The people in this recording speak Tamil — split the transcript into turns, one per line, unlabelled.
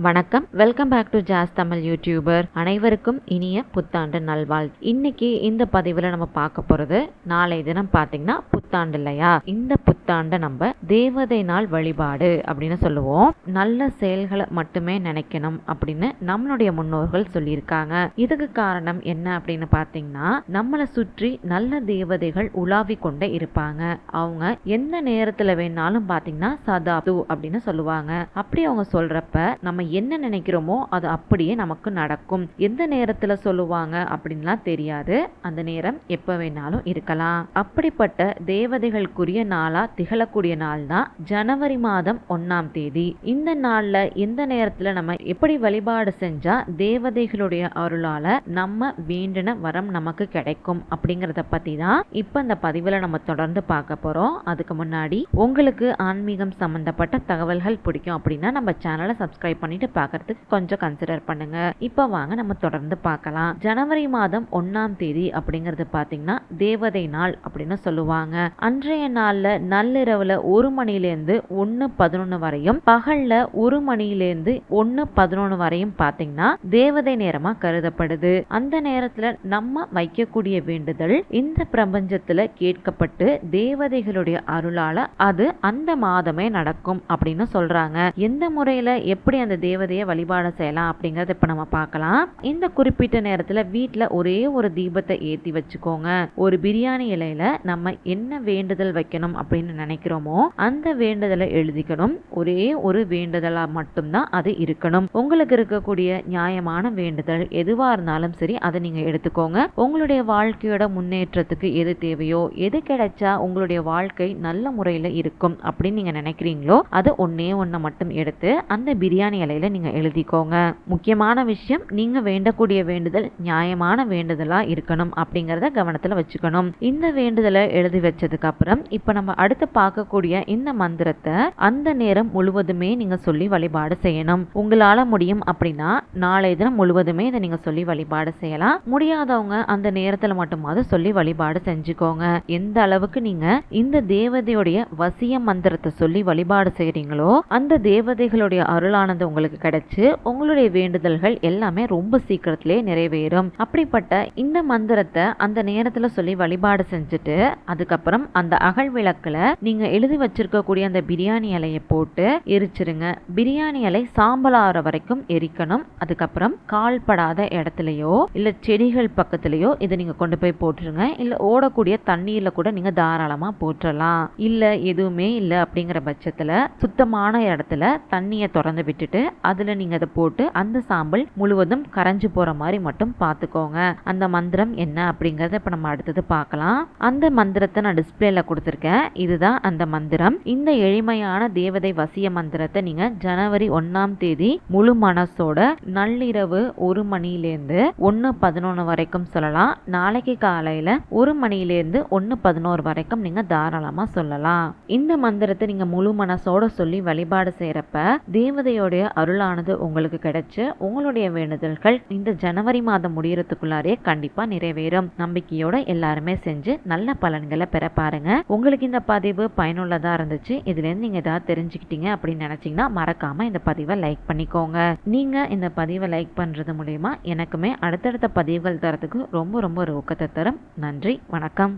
வணக்கம். Welcome back to jazz Tamil YouTuber அனைவருக்கும் இனிய புத்தாண்டு நல்வாழ் இன்னைக்கு இந்த பதிவில் நம்ம பார்க்க போகிறது நாளை தினம் பார்த்தீங்கன்னா புத்தாண்டு இல்லையா இந்த புத்தாண்டை நம்ம தேவதை நாள் வழிபாடு அப்படின்னு சொல்லுவோம். நல்ல செயல்களை மட்டுமே நினைக்கணும் அப்படின்னு நம்மளுடைய முன்னோர்கள் சொல்லியிருக்காங்க. இதுக்கு காரணம் என்ன அப்படின்னு பார்த்தீங்கன்னா நம்மளை சுற்றி நல்ல தேவதைகள் உலாவி கொண்டே இருப்பாங்க. அவங்க எந்த நேரத்தில் வேணாலும் பார்த்தீங்கன்னா சதாப்து அப்படின்னு சொல்லுவாங்க. அப்படி அவங்க சொல்றப்ப நம்ம என்ன நினைக்கிறோமோ அது அப்படியே நமக்கு நடக்கும். எந்த நேரத்துல சொல்லுவாங்க அப்படின்லாம் தெரியாது. அந்த நேரம் எப்ப வேணாலும் இருக்கலாம். அப்படிப்பட்ட தேவதைகளுக்குரிய நாளா திகழக்கூடிய நாள் தான் ஜனவரி மாதம் ஒன்னாம் தேதி. இந்த நாள்ல எந்த நேரத்துல நம்ம எப்படி வழிபாடு செஞ்சா தேவதைகளுடைய அருளால நம்ம வேண்டின வரம் நமக்கு கிடைக்கும் அப்படிங்கறத பத்தி தான் இப்ப இந்த பதிவுல நம்ம தொடர்ந்து பார்க்க போறோம். அதுக்கு முன்னாடி உங்களுக்கு ஆன்மீகம் சம்பந்தப்பட்ட தகவல்கள் பிடிக்கும் அப்படின்னா நம்ம சேனலை சப்ஸ்கிரைப் பண்ணிட்டு பார்க்கறதுக்கு கொஞ்சம் கன்சிடர் பண்ணுங்க. இப்போ வாங்க நம்ம தொடர்ந்து பார்க்கலாம். ஜனவரி மாதம் ஒன்னாம் தேதி அப்படிங்கறது பாத்தீங்கன்னா தேவதை நாள் அப்படின்னு சொல்லுவாங்க. அன்றைய நாள்ல நள்ளிரவுல ஒரு மணிலேருந்து ஒன்னு பதினொன்னு வரையும் பகல்ல ஒரு மணிலேருந்து ஒன்னு பதினொன்னு வரையும் பாத்தீங்கன்னா தேவதை நேரமா கருதப்படுது. அந்த நேரத்துல நம்ம வைக்கக்கூடிய வேண்டுதல் இந்த பிரபஞ்சத்துல கேட்கப்பட்டு தேவதைகளுடைய அருளால அது அந்த மாதமே நடக்கும் அப்படின்னு சொல்றாங்க. எந்த முறையில எப்படி அந்த தேவதையை வழிபாடு செய்யலாம் அப்படிங்கறத இப்ப நம்ம பார்க்கலாம். இந்த குறிப்பிட்ட நேரத்துல வீட்டுல ஒரே ஒரு தீபத்தை ஏத்தி வச்சுக்கோங்க. ஒரு பிரியாணி இலையில நம்ம என்ன வேண்டுதல் வைக்கணும் அப்படின்னு நினைக்கிறோமோ அந்த வேண்டுதலை எழுதிக்கணும். ஒரே ஒரு வேண்டுதலா மட்டும்தான் அது இருக்கணும். உங்களுக்கு இருக்கக்கூடிய நியாயமான வேண்டுதல் எதுவா இருந்தாலும் சரி அதை நீங்க எடுத்துக்கோங்க. உங்களுடைய வாழ்க்கையோட முன்னேற்றத்துக்கு எது தேவையோ எது கிடைச்சா உங்களுடைய வாழ்க்கை நல்ல முறையில இருக்கும் அப்படின்னு நீங்க நினைக்கிறீங்களோ அது ஒன்னே ஒன்ன மட்டும் எடுத்து அந்த பிரியாணி இலையில நீங்க எழுதிக்கோங்க. முக்கியமான விஷயம் நீங்க வேண்டக்கூடிய வேண்டுதல் நியாயமான வேண்டுதலா இருக்கணும் அப்படிங்கறத கவனத்துல வச்சுக்கணும். இந்த வேண்டுதலை எழுதி வச்சதுக்கு அப்புறம் இப்ப நம்ம அடுத்து பார்க்கக்கூடிய இந்த மந்திரத்தை அந்த நேரம் முழுவதுமே நீங்க சொல்லி வழிபாடு செய்யணும். உங்களால முடியும் அப்படின்னா நாளை தினம் முழுவதுமே இதை நீங்க சொல்லி வழிபாடு செய்யலாம். முடியாதவங்க அந்த நேரத்துல மட்டுமாவது சொல்லி வழிபாடு செஞ்சுக்கோங்க. எந்த அளவுக்கு நீங்க இந்த தேவதையுடைய வசிய மந்திரத்தை சொல்லி வழிபாடு செய்யறீங்களோ அந்த தேவதைகளுடைய அருளானது உங்களுக்கு கிடைச்சு உங்களுடைய வேண்டுதல்கள் எல்லாமே ரொம்ப சீக்கிரத்திலே நிறைவேறும். அப்படிப்பட்ட இந்த மந்திரத்தை அந்த நேரத்துல சொல்லி வழிபாடு செஞ்சுட்டு அதுக்கப்புறம் அந்த அகல் விளக்குல நீங்க எழுதி வச்சிருக்கக்கூடிய அந்த பிரியாணி இலையை போட்டு எரிச்சிருங்க. பிரியாணி இலை சாம்பலாகிற வரைக்கும் எரிக்கணும். அதுக்கப்புறம் கால் படாத இடத்துலயோ இல்ல செடிகள் பக்கத்துலயோ இதை நீங்க கொண்டு போய் போட்டுருங்க. இல்ல ஓடக்கூடிய தண்ணீர்ல கூட நீங்க தாராளமா போட்டுடலாம் இல்ல எதுவுமே இல்ல அப்படிங்கிற பட்சத்துல சுத்தமான இடத்துல தண்ணியை திறந்து விட்டுட்டு அதுல நீங்க அதை போட்டு அந்த சாம்பல் முழுவதும் கரைஞ்சு போற மாதிரி மட்டும் பார்த்துக்கோங்க. அந்த மந்திரம் என்ன அப்படிங்கிறத இப்போ நம்ம அடுத்தது பார்க்கலாம். அந்த மந்திரத்தை நான் டிஸ்பிளேல கொடுத்துருக்கேன். இதுதான் அந்த மந்திரம். இந்த எளிமையான தேவதை வசிய மந்திரத்தை நீங்க ஜனவரி ஒன்னாம் தேதி முழு மனசோட நள்ளிரவு ஒரு மணிலேருந்து ஒன்னு பதினொன்று வரைக்கும் சொல்லலாம். நாளைக்கு காலையில ஒரு மணிலேருந்து ஒன்னு பதினோரு வரைக்கும் நீங்க தாராளமா சொல்லலாம். இந்த மந்திரத்தை நீங்க முழு மனசோட சொல்லி வழிபாடு செய்யறப்ப தேவதையோடைய அருளானது உங்களுக்கு கிடைச்சு உங்களுடைய வேண்டுதல்கள் இந்த ஜனவரி மாதம் முடியறதுக்குள்ளாரே கண்டிப்பா நிறைவேறும். நம்பிக்கையோட எல்லாருமே செஞ்சு நல்ல பலன்களை பெற பாருங்க. உங்களுக்கு இந்த பதிவு பயனுள்ளதா இருந்துச்சு இதுல இருந்து நீங்க ஏதாவது தெரிஞ்சுக்கிட்டீங்க அப்படின்னு நினைச்சீங்கன்னா மறக்காம இந்த பதிவை லைக் பண்ணிக்கோங்க. நீங்க இந்த பதிவை லைக் பண்றது மூலயமா எனக்குமே அடுத்தடுத்த பதிவுகள் தரத்துக்கு ரொம்ப ரொம்ப ஒரு ஊக்கத்தை தரும். நன்றி வணக்கம்.